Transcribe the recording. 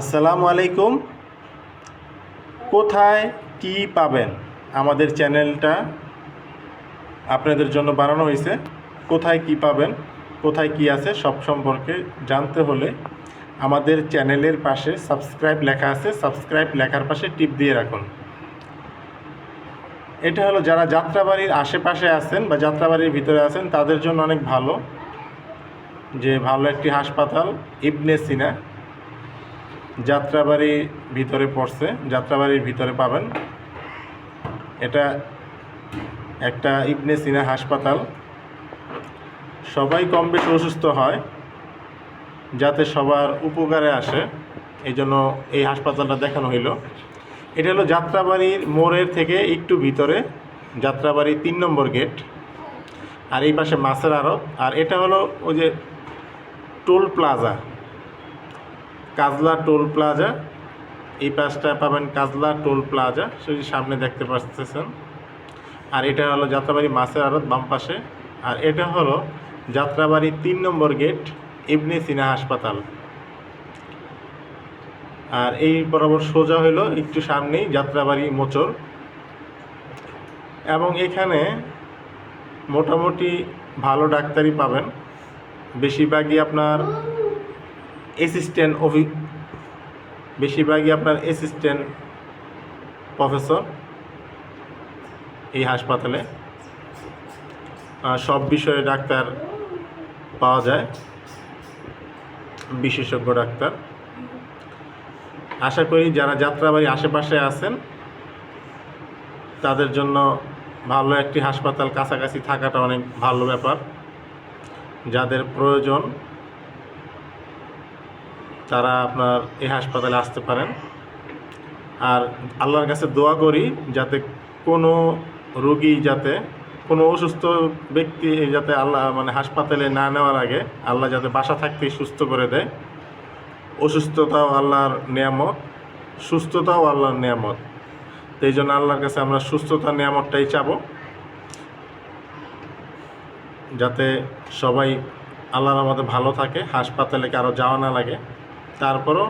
আসসালামু আলাইকুম। কোথায় কি পাবেন? আমাদের চ্যানেলটা আপনাদের জন্য বানানো হয়েছে। কোথায় কি পাবেন? কোথায় কি আছে? সব সম্পর্কে জানতে হলে আমাদের চ্যানেলের পাশে সাবস্ক্রাইব লেখা আছে। সাবস্ক্রাইব লেখার পাশে টিপ দিয়ে রাখুন। এটা হলো যারা যাত্রাবাড়ির আশেপাশে আছেন বা যাত্রাবাড়ির ভিতরে আছেন, তাদের জন্য অনেক ভালো। যে ভালো একটি হাসপাতাল, ইবনে সিনা। যাত্রাবাড়ির ভিতরে পড়ছে, যাত্রাবাড়ির ভিতরে পাবেন। এটা একটা ইবনে সিনা হাসপাতাল। সবাই কম বেশি অসুস্থ হয়, যাতে সবার উপকারে আসে। এই জন্য এই হাসপাতালটা দেখানো হইল। এটা হলো যাত্রাবাড়ির মোড়ের থেকে একটু ভিতরে যাত্রাবাড়ির তিন নম্বর গেট। আর এই পাশে মাছের আড়ত। আর এটা হলো ওই যে toll plaza. Kajla toll plaza. এই পাশটা পাবেন কাজলা টোল প্লাজা। সেই সামনে দেখতে পাচ্ছেন। আর এটা হলো যাত্রাবাড়ি মাছের আড়ত বাম পাশে। আর এটা হলো যাত্রাবাড়ি তিন নম্বর গেট, ইবনে সিনা হাসপাতাল। আর এই বরাবর সোজা হলো একটু সামনেই যাত্রাবাড়ি মোচর। এবং এখানে মোটামুটি ভালো ডাক্তারই পাবেন। বেশিরভাগই আপনার অ্যাসিস্ট্যান্ট অফি বেশিরভাগই আপনার অ্যাসিস্ট্যান্ট প্রফেসর এই হাসপাতালে। সব বিষয়ে ডাক্তার পাওয়া যায়। বিশেষজ্ঞ ডাক্তার। আশা করি যারা যাত্রাবাড়ি আশেপাশে আছেন, তাদের জন্য ভালো একটি হাসপাতাল কাছাকাছি থাকাটা অনেক ভালো ব্যাপার। যাদের প্রয়োজন তারা আপনার এই হাসপাতালে আসতে পারেন। আর আল্লাহর কাছে দোয়া করি যাতে কোনো রোগী যাতে, কোনো অসুস্থ ব্যক্তি যাতে আল্লাহ মানে হাসপাতালে না নেওয়ার আগে আল্লাহ যাতে বাসা থাকতেই সুস্থ করে দেয়। অসুস্থতাও আল্লাহর নিয়ামত, সুস্থতাও আল্লাহর নিয়ামত। তো এই জন্য আল্লাহর কাছে আমরা সুস্থতার নিয়ামতটাই চাব। যাতে সবাই আল্লাহর আমাদের ভালো থাকে, হাসপাতালে কারও যাওয়া না লাগে। তারপরও